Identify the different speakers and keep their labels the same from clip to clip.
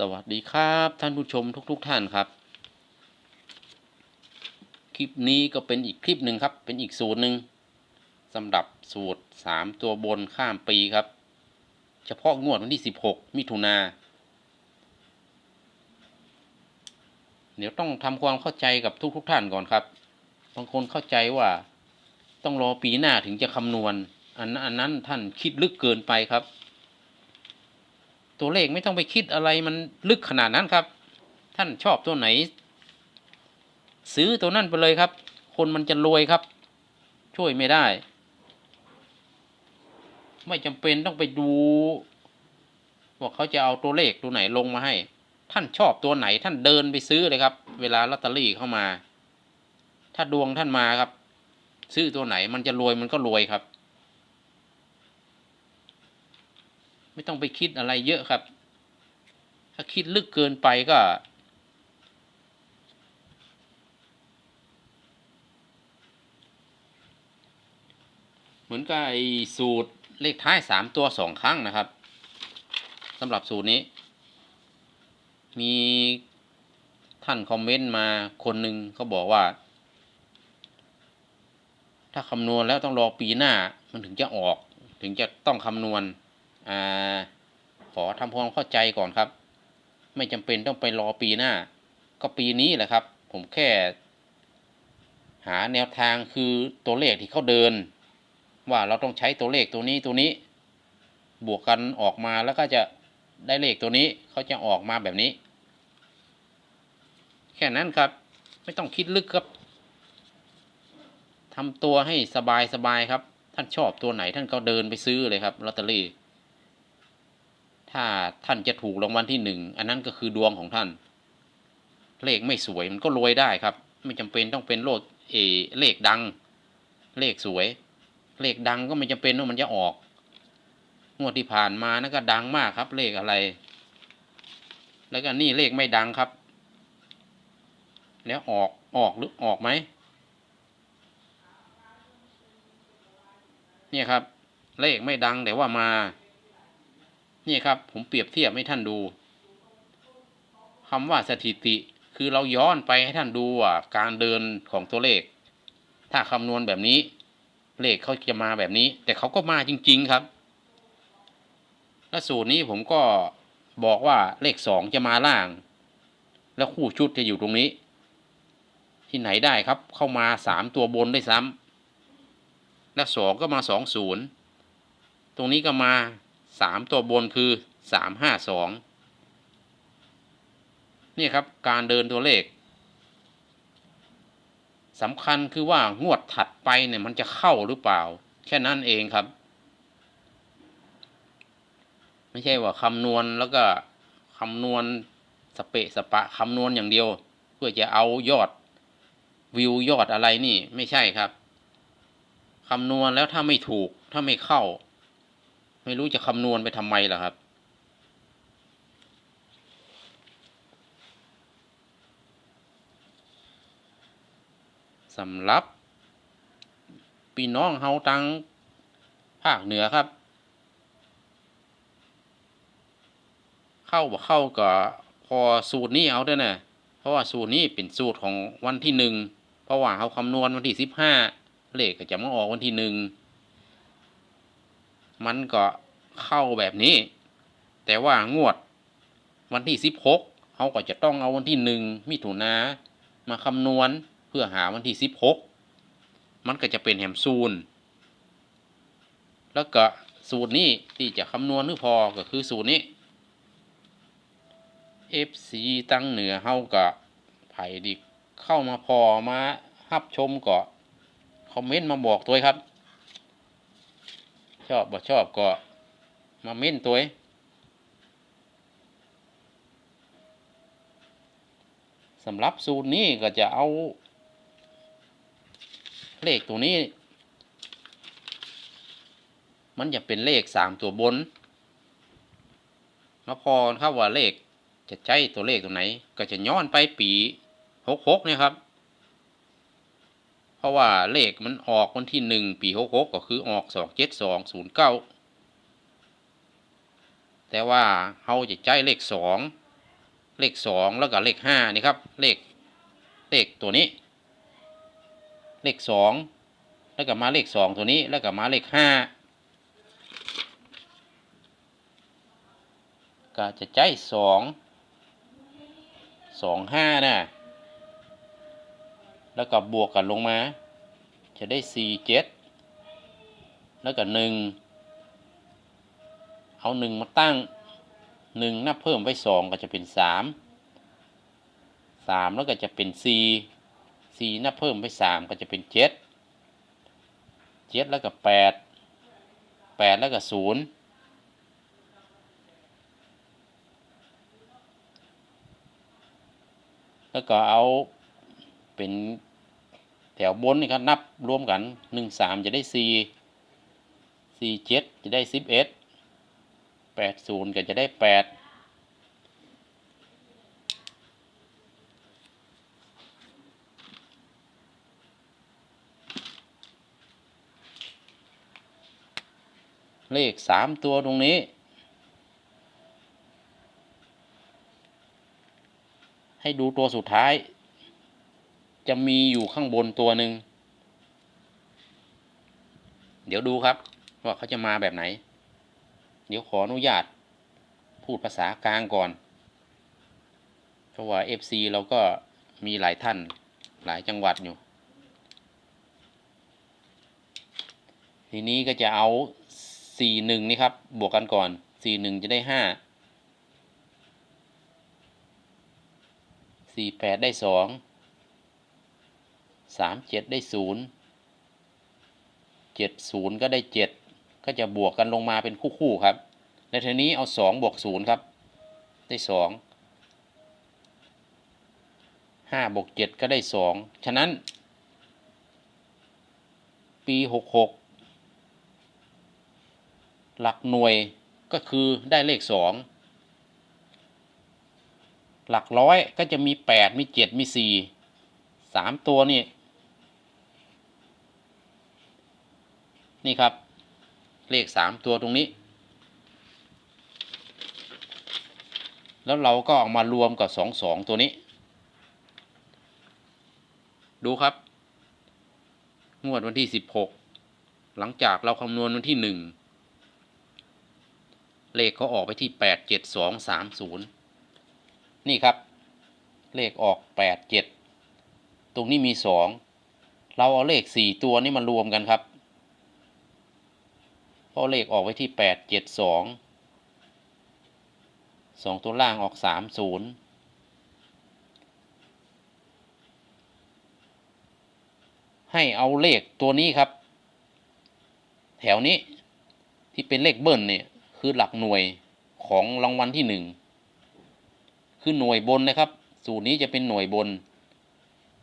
Speaker 1: สวัสดีครับท่านผู้ชมทุกๆทท่านครับ คลิปนี้ก็เป็นอีกคลิปหนึ่งครับ เป็นอีกสูตรหนึ่งสำหรับสูตรสามตัวบนข้ามปีครับ เฉพาะงวดวันที่สิบหกมิถุนาเดี๋ยวต้องทำความเข้าใจกับทุกๆทท่านก่อนครับ บางคนเข้าใจว่าต้องรอปีหน้าถึงจะคำนวณ อันนั้นอันนั้นท่านคิดลึกเกินไปครับ ตัวเลขไม่ต้องไปคิดอะไรมันลึกขนาดนั้นครับ ท่านชอบตัวไหน ซื้อตัวนั่นไปเลยครับ คนมันจะรวยครับ ช่วยไม่ได้ ไม่จำเป็นต้องไปดูว่าเขาจะเอาตัวเลขตัวไหนลงมาให้ ท่านชอบตัวไหน ท่านเดินไปซื้อเลยครับ เวลาลอตเตอรี่เข้ามา ถ้าดวงท่านมาครับ ซื้อตัวไหนมันจะรวยมันก็รวยครับ ไม่ต้องไปคิดอะไรเยอะครับ ถ้าคิดลึกเกินไปก็ เหมือนกับไอ้สูตรเลขท้ายสามตัวสองครั้งนะครับสำหรับสูตรนี้ มีท่านคอมเมนต์มาคนหนึ่งเขาบอกว่า ถ้าคำนวณแล้วต้องรอปีหน้ามันถึงจะออก ถึงจะต้องคำนวณ อขอทำความเข้าใจก่อนครับ ไม่จำเป็นต้องไปรอปีหน้า ก็ปีนี้แหละครับ ผมแค่ หาแนวทางคือตัวเลขที่เขาเดิน ว่าเราต้องใช้ตัวเลขตัวนี้ตัวนี้ บวกกันออกมาแล้วก็จะได้เลขตัวนี้เขาจะออกมาแบบนี้ แค่นั้นครับ ไม่ต้องคิดลึกครับทำตัวให้สบายสบายครับ ท่านชอบตัวไหนท่านก็เดินไปซื้อเลยครับลอตเตอรี่ ถ้าท่านจะถูกรางวัลที่หนึ่งอันนั้นก็คือดวงของท่าน เลขไม่สวยมันก็รวยได้ครับ ไม่จำเป็นต้องเป็นโลดเอเลขดัง เลขสวย เลขดังก็ไม่จำเป็นว่ามันจะออกงวดที่ผ่านมานั่นก็ดังมากครับ เลขอะไร แล้วก็นี่เลขไม่ดังครับ แล้วออกออกหรือออกไหมเนี่ยครับ เลขไม่ดังแต่ว่ามา นี่ครับ ผมเปรียบเทียบให้ท่านดูคำว่าสถิติคือเราย้อนไปให้ท่านดูว่าการเดินของตัวเลข ถ้าคำนวณแบบนี้ เลขเขาจะมาแบบนี้ แต่เขาก็มาจริง ๆครับ และสูตรนี้ผมก็บอกว่าเลขสองจะมาล่าง แล้วคู่ชุดจะอยู่ตรงนี้ ที่ไหนได้ครับ เข้ามาสามตัวบนได้ซ้ำและสองก็มาสองศูนย์ตรงนี้ก็มา สามตัวบนคือสามห้าสองนี่ครับการเดินตัวเลขสำคัญคือว่างวดถัดไปเนี่ยมันจะเข้าหรือเปล่า แค่นั้นเองครับ ไม่ใช่ว่าคำนวณแล้วก็คำนวณสเปะสปะคำนวณอย่างเดียว เพื่อจะเอายอดวิวยอดอะไรนี่ ไม่ใช่ครับคำนวณแล้วถ้าไม่ถูกถ้าไม่เข้า ไม่รู้จะคำนวณไปทำไมล่ะครับสำหรับพี่น้องเฮาตังภาคเหนือครับ เข้าบ่เข้าก็พอสูตรนี้เอาด้อนะเพราะว่าสูตรนี้เป็นสูตรของวันที่หนึ่งเพราะว่าเขาคำนวณวันที่สิบห้าเลขก็จะมาออกวันที่หนึ่ง มันก็เข้าแบบนี้ แต่ว่างวดวันที่สิบหกเขาก็จะต้องเอาวันที่หนึ่งมิถุนามาคำนวณเพื่อหาวันที่สิบหกมันก็จะเป็นแหมซูนแล้วก็สูตรนี้ที่จะคำนวณหรือพอก็คือสูตรนี้ FC ตั้งเหนือเฮาก็ไผ่ดิเข้ามาพอมารับชมก็คอมเมนต์มาบอกตัวครับ ชอบบ่ชอบก็มาเม้นตัวสำหรับสูตรนี้ก็จะเอา เลขตัวนี้ มันจะเป็นเลขสามตัวบน มาพอครับว่าเลขจะใช้ตัวเลขตัวไหน ก็จะย้อนไปปีหกหกเนี่ยครับ ราะว่าเลขมันออกวันที่หนึ่งปีหกหกก็คือออกสองเจ็ดสองศูนย์เก้าแต่ว่าเขาจะใช้เลขสองเลขสองแล้วก็เลขห้านี่ครับ เลขเลขตัวนี้ เลขสองแล้วก็มาเลขสองตัวนี้แล้วก็มาเลขห้าก็จะใจสองสองห้านะ แล้วก็บวกกันลงมา จะได้สี่เจ็ดแล้วก็หนึ่งเอาหนึ่งมาตั้งหนึ่งนับเพิ่มไว้สองก็จะเป็นสามสามแล้วก็จะเป็นสี่สี่นับเพิ่มไปสามก็จะเป็นเจ็ดเจ็ดแล้วก็แปดแปดแล้วก็ศูนย์แล้วก็เอา เป็นแถวบนนี่ครับนับรวมกันหนึ่งสามจะได้สี่สี่เจ็ดจะได้สิบเอ็ดแปดศูนย์ก็จะได้แปดเลขสามตัวตรงนี้ ให้ดูตัวสุดท้าย จะมีอยู่ข้างบนตัวหนึ่ง เดี๋ยวดูครับว่าเขาจะมาแบบไหน เดี๋ยวขออนุญาตพูดภาษากลางก่อน เพราะว่า FC เราก็มีหลายท่านหลายจังหวัดอยู่ ทีนี้ก็จะเอา 4 1 นี่ครับ บวกกันก่อน 4 1 จะได้ 5 4 8 ได้ 2 สามเจ็ดได้ศูนย์เจ็ดศูนย์ก็ได้เจ็ดก็จะบวกกันลงมาเป็นคู่ๆครับในทีนี้เอาสองบวกศูนย์ครับ ได้สองห้าบวกเจ็ดก็ได้สองฉะนั้น ปีหกหกหลักหน่วยก็คือได้เลขสองหลักร้อยก็จะมีแปดมีเจ็ดมีสี่สามตัวนี่ นี่ครับ เลข3ตัวตรงนี้ แล้วเราก็เอามารวมกับ2 2ตัวนี้ ดูครับ งวดวันที่16หกหลังจากเราคำนวณวันที่1เลขเขาออกไปที่8 7 2 3 0นี่ครับ เลขออก8 7ตรงนี้มี2เราเอาเลข4ตัวนี้มารวมกันครับ เพราะเลขออกไว้ที่8 7 2 2ตัวล่างออก3 0ให้เอาเลขตัวนี้ครับ แถวนี้ที่เป็นเลขเบิ้ลเนี่ยคือหลักหน่วยของรางวัลที่หนึ่งคือหน่วยบนนะครับ สูตรนี้จะเป็นหน่วยบน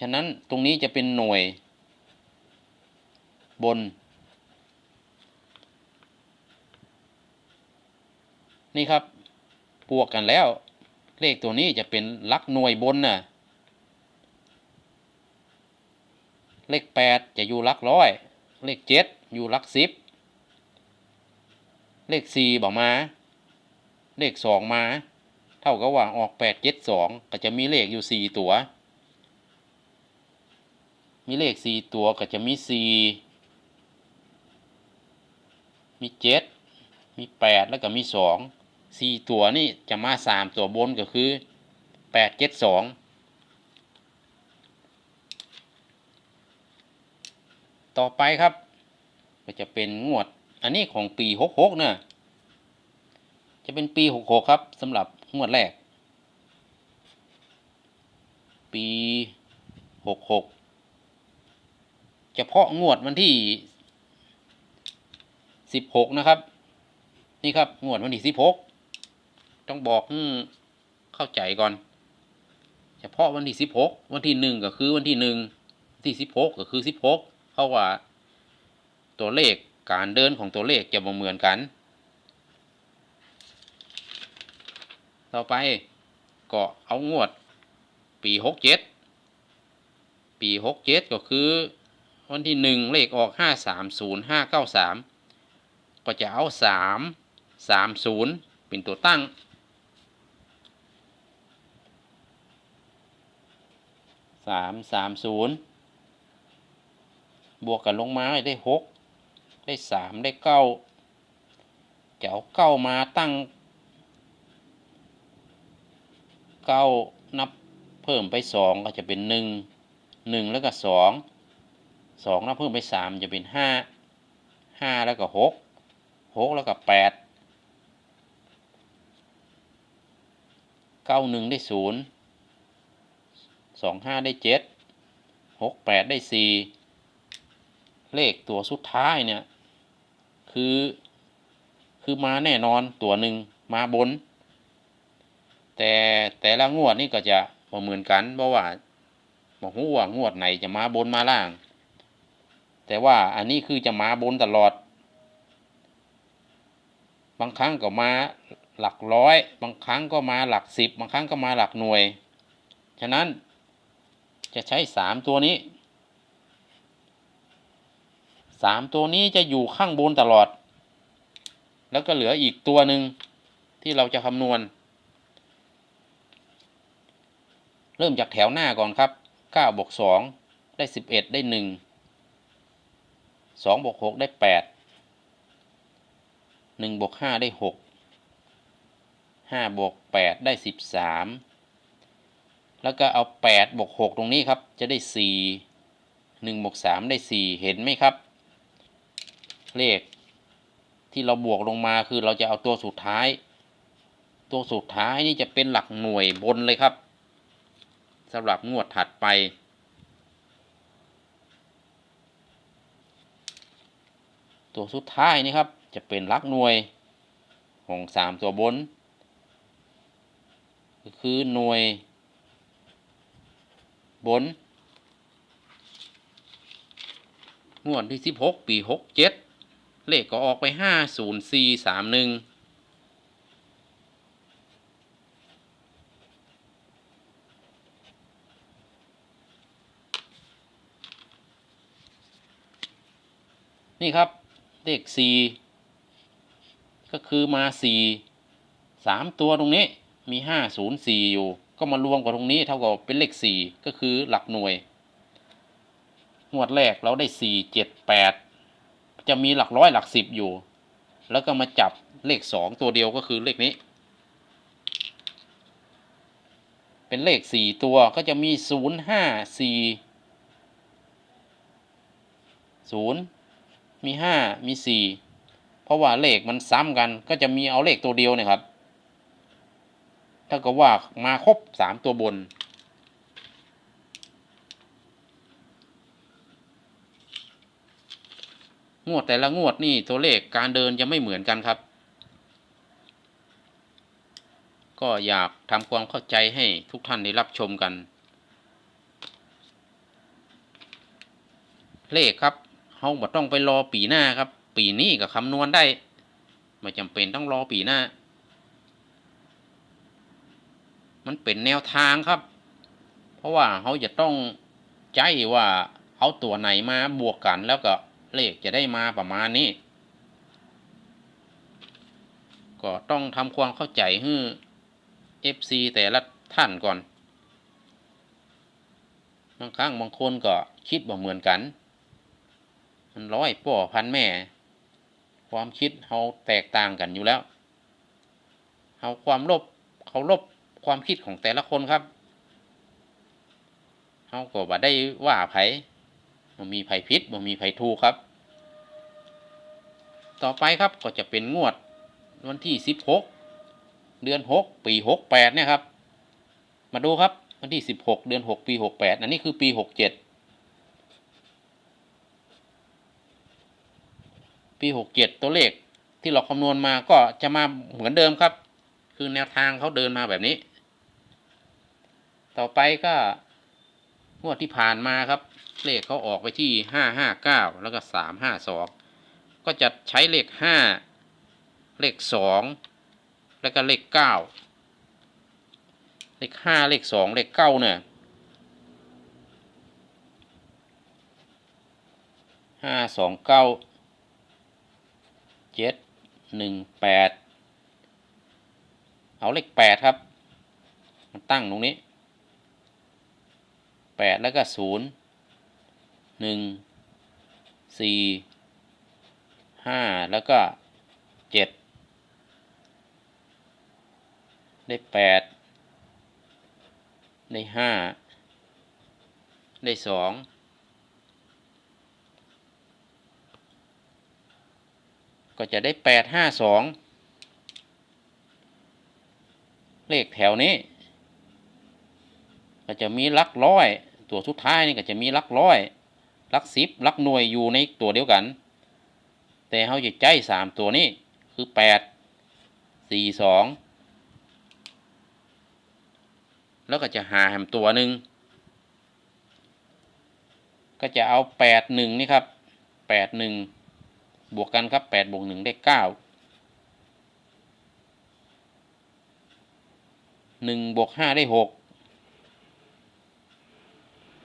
Speaker 1: ฉะนั้นตรงนี้จะเป็นหน่วยบน นี่ครับบวกกันแล้ว เลขตัวนี้จะเป็นลักหน่วยบนน่ะเลขแปดจะอยู่ลักร้อย เลขเจ็ดอยู่ลักสิบเลขสี่บอกมา เลขสองมา เท่ากับว่าออกแปดเจ็ดสองก็จะมีเลขอยู่สี่ตัว มีเลขสี่ตัวก็จะมีสี่มีเจ็ดมีแปดแล้วก็มีสอง สี่ตัวนี่จะมาสามตัวบนก็คือแปดเจ็ดสองต่อไปครับ ก็จะเป็นงวด อันนี้ของปีหกหกเนะจะเป็นปีหกหกครับสำหรับงวดแรก ปีหกหกเฉพาะงวดวันที่สิบหกนะครับ นี่ครับงวดวันที่สิบหก ต้องบอกเข้าใจก่อน เฉพาะวันที่สิบหกวันที่หนึ่งก็คือวันที่หนึ่งที่สิบหกก็คือสิบหกเพราะว่า ตัวเลขการเดินของตัวเลขจะบ่เหมือนกัน ต่อไปก็เอางวด ปีหกเจ็ดปีหกเจ็ดก็คือ วันที่หนึ่งเลขออกห้าสามศูนย์ห้าเก้าสามก็จะเอาสามสามศูนย์เป็นตัวตั้ง สามสามศูนย์บวกกันลงมาได้หกได้สามได้เก้าจะเอาเก้ามาตั้งเก้านับเพิ่มไปสองก็จะเป็นหนึ่งหนึ่งแล้วก็สองสองนับเพิ่มไปสามจะเป็นห้าห้าแล้วก็หกหกแล้วก็แปดเก้าหนึ่งได้ศูนย์ สองห้าได้เจ็ดหกแปดได้สี่เลขตัวสุดท้ายเนี่ย คือ คือมาแน่นอนตัวหนึ่งมาบน แต่แต่ละงวดนี่ก็จะเหมือนกันเพราะว่าบ่ฮู้ว่างวดไหนจะมาบนมาล่าง แต่ว่าอันนี้คือจะมาบนตลอด บางครั้งก็มาหลักร้อย บางครั้งก็มาหลักสิบบางครั้งก็มาหลักหน่วย ฉะนั้น จะใช้สามตัวนี้สามตัวนี้จะอยู่ข้างบนตลอด แล้วก็เหลืออีกตัวหนึ่งที่เราจะคำนวณ เริ่มจากแถวหน้าก่อนครับเก้าบวกสองได้สิบเอ็ดได้หนึ่งสองบวกหกได้แปดหนึ่งบวกห้าได้หกห้าบวกแปดได้สิบสาม แล้วก็เอาแปดบวกหกตรงนี้ครับ จะได้สี่หนึ่งบวกสามได้สี่เห็นไหมครับ เลขที่เราบวกลงมาคือเราจะเอาตัวสุดท้าย ตัวสุดท้ายนี่จะเป็นหลักหน่วยบนเลยครับสำหรับงวดถัดไป ตัวสุดท้ายนี่ครับ จะเป็นหลักหน่วยของสามตัวบนก็คือหน่วย บน งวดที่สิบหกปีหกเจ็ดเลขก็ออกไปห้าศูนย์สี่สามหนึ่งนี่ครับ เลขสี่ก็คือมาสี่สามตัวตรงนี้มีห้าศูนย์สี่อยู่ ก็มารวมกับตรงนี้เท่ากับเป็นเลขสี่ก็คือหลักหน่วย งวดแรกเราได้สี่เจ็ดแปดจะมีหลักร้อยหลักสิบอยู่ แล้วก็มาจับเลขสองตัวเดียวก็คือเลขนี้ เป็นเลขสี่ตัวก็จะมีศูนย์ห้าสี่ศูนย์มีห้ามีสี่เพราะว่าเลขมันซ้ำกันก็จะมีเอาเลขตัวเดียวเนี่ยครับ ถ้าก็ว่ามาครบสามตัวบน งวดแต่ละงวดนี่ตัวเลขการเดินจะไม่เหมือนกันครับ ก็อยากทำความเข้าใจให้ทุกท่านได้รับชมกัน เลขครับเราบ่ต้องไปรอปีหน้าครับ ปีนี้ก็คำนวณได้ ไม่จำเป็นต้องรอปีหน้า มันเป็นแนวทางครับ เพราะว่าเขาจะต้องใจว่าเอาตัวไหนมาบวกกันแล้วก็เลขจะได้มาประมาณนี้ ก็ต้องทำความเข้าใจให้ FC แต่ละท่านก่อน บางครั้งบางคนก็คิดบ่เหมือนกัน มันร้อยป่อพันแม่ ความคิดเขาแตกต่างกันอยู่แล้ว เอาความลบเขาลบ ความคิดของแต่ละคนครับเขาก็บ่ได้ว่าไผบ่มีไผพิษบ่มีไผถูกครับ ต่อไปครับก็จะเป็นงวดวันที่สิบหกเดือนหกปีหกแปดเนี่ยครับ มาดูครับวันที่สิบหกเดือนหกปีหกแปดอันนี้คือปีหกเจ็ดปีหกเจ็ดตัวเลขที่เราคำนวณมาก็จะมาเหมือนเดิมครับ คือแนวทางเขาเดินมาแบบนี้ ต่อไปก็งวดที่ผ่านมาครับ เลขเขาออกไปที่ห้าห้าเก้าแล้วก็สามห้าสองก็จะใช้เลขห้าเลขสองแล้วก็เลขเก้าเลขห้าเลขสองเลขเก้าเนี่ยห้าสองเก้าเจ็ดหนึ่งแปดเอาเลขแปดครับ มันตั้งตรงนี้ แปดแล้วก็ศูนย์หนึ่งสี่ห้าแล้วก็เจ็ดได้แปดได้ห้าได้สองก็จะได้แปดห้าสองเลขแถวนี้ ก็จะมีลักร้อย ตัวสุดท้ายนี่ก็จะมีลักร้อยลักสิบลักหน่วยอยู่ในตัวเดียวกัน แต่เขาจะใจสามตัวนี้คือแปดสี่สองแล้วก็จะหาแหมตัวหนึ่งก็จะเอาแปดหนึ่งนี่ครับแปดหนึ่งบวกกันครับแปดบวกหนึ่งได้เก้าหนึ่งบวกห้าได้หก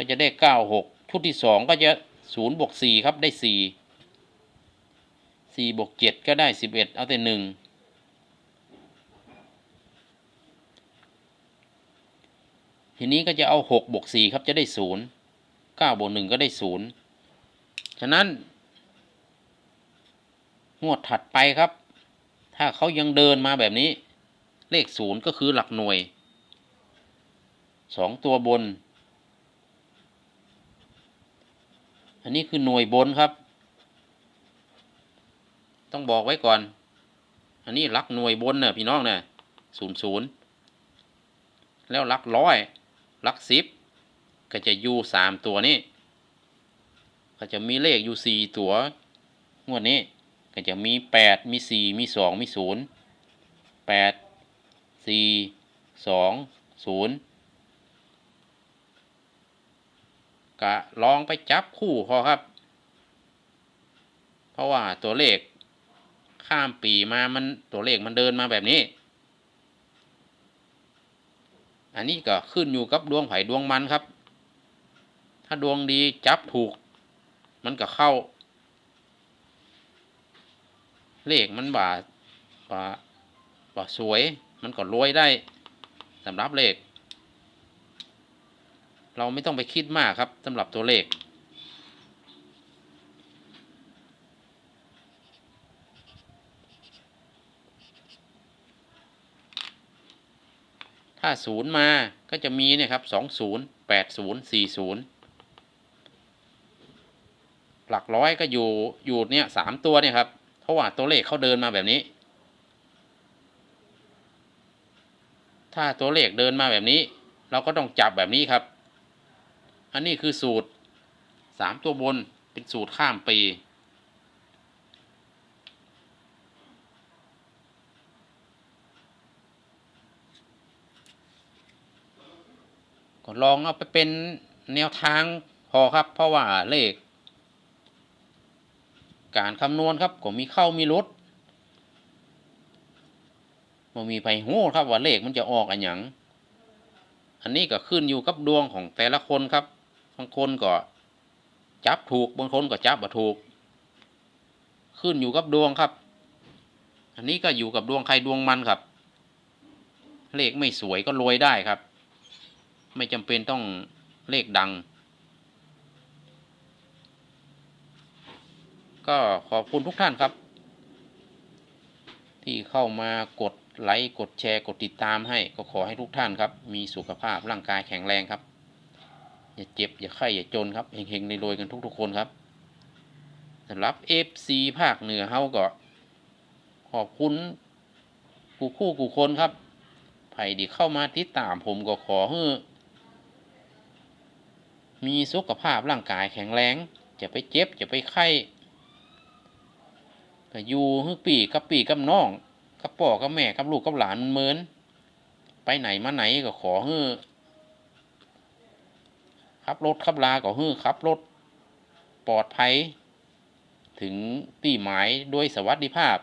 Speaker 1: ก็จะได้เก้าหกชุดที่สองก็จะศูนย์บวกสี่ครับได้สี่สี่บวกเจ็ดก็ได้สิบเอ็ดเอาแต่หนึ่งทีนี้ก็จะเอาหกบวกสี่ครับจะได้ศูนย์เก้าบวกหนึ่งก็ได้ศูนย์ฉะนั้น งวดถัดไปครับ ถ้าเขายังเดินมาแบบนี้ เลขศูนย์ก็คือหลักหน่วยสองตัวบน อันนี้คือหน่วยบนครับ ต้องบอกไว้ก่อน อันนี้หลักหน่วยบนเน่ะพี่น้องเนี่ยศูนย์ศูนย์แล้วหลักร้อยหลักสิบก็จะอยู่สามตัวนี้ ก็จะมีเลขอยู่สี่ตัวงวดนี้ ก็จะมีแปดมีสี่มีสองมีศูนย์แปดสี่สองศูนย์ ก็ลองไปจับคู่พอครับ เพราะว่าตัวเลขข้ามปีมามันตัวเลขมันเดินมาแบบนี้ อันนี้ก็ขึ้นอยู่กับดวงไผ่ดวงมันครับ ถ้าดวงดีจับถูก มันก็เข้า เลขมันบ่าบ่าบ่าสวย มันก็รวยได้สำหรับเลข เราไม่ต้องไปคิดมากครับสำหรับตัวเลข ถ้าศูนย์มาก็จะมีเนี่ยครับสองศูนย์แปดศูนย์สี่ศูนย์หลักร้อยก็อยู่อยู่เนี่ยสามตัวเนี่ยครับเพราะว่าตัวเลขเขาเดินมาแบบนี้ ถ้าตัวเลขเดินมาแบบนี้ เราก็ต้องจับแบบนี้ครับ อันนี้คือสูตรสามตัวบนเป็นสูตรข้ามปี ก็ลองเอาไปเป็นแนวทางพอครับ เพราะว่าเลข การคำนวณครับก็มีเข้ามีลดมันมีไปหู้ครับว่าเลขมันจะออกอันหยังอันนี้ก็ขึ้นอยู่กับดวงของแต่ละคนครับ บางคนก็จับถูกบางคนก็จับบ่ถูก ขึ้นอยู่กับดวงครับ อันนี้ก็อยู่กับดวงใครดวงมันครับ เลขไม่สวยก็รวยได้ครับ ไม่จำเป็นต้องเลขดัง ก็ขอบคุณทุกท่านครับ ที่เข้ามากดไลค์กดแชร์กดติดตามให้ก็ขอให้ทุกท่านครับ มีสุขภาพร่างกายแข็งแรงครับ อย่าเจ็บ อย่าไข้ อย่าจนครับเฮงๆในรวยกันทุก ๆ คนครับสำหรับ FC ภาคเหนือเฮาก็ ขอบคุณกูคู่กูคนครับไผ่ที่เข้ามาติดตามผมก็ขอให้มีสุขภาพร่างกายแข็งแรงจะไปเจ็บจะไปไข้ก็อยู่ฮึปีกับปีกับน้องกับพ่อกับแม่กับลูกกับหลานมันเหมือน ไปไหนมาไหนก็ขอให้ ขับรถขับลาก็ให้ขับรถปลอดภัย ถึงที่หมายด้วยสวัสดิภาพ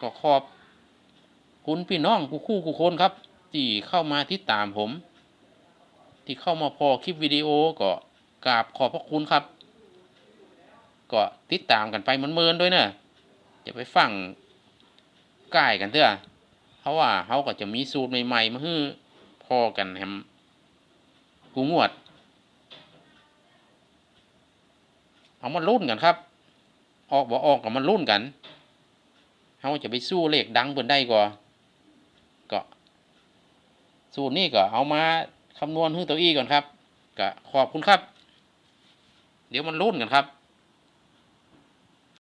Speaker 1: ก็ขอบคุณพี่น้องกูคู่กูคนครับ ที่เข้ามาติดตามผม ที่เข้ามาพอคลิปวิดีโอก็กราบขอบพระคุณครับ ก็ติดตามกันไปเหมือนๆด้วยเนอะจะไปฟังใกล้กันเถอะ ราะว่าเขาก็จะมีสูตรใหม่ๆมาให้พอกันแฮมกูงวด เอามาลุ้นกันครับ ออกบ่ออกกับมันลุ้นกันเขาจะไปสู้เลขดังเพิ่นได้ก่อก็สูตรนี้ก็เอามาคำนวณให้ตัวอีก่อนครับก็ขอบคุณครับ เดี๋ยวมันลุ้นกันครับ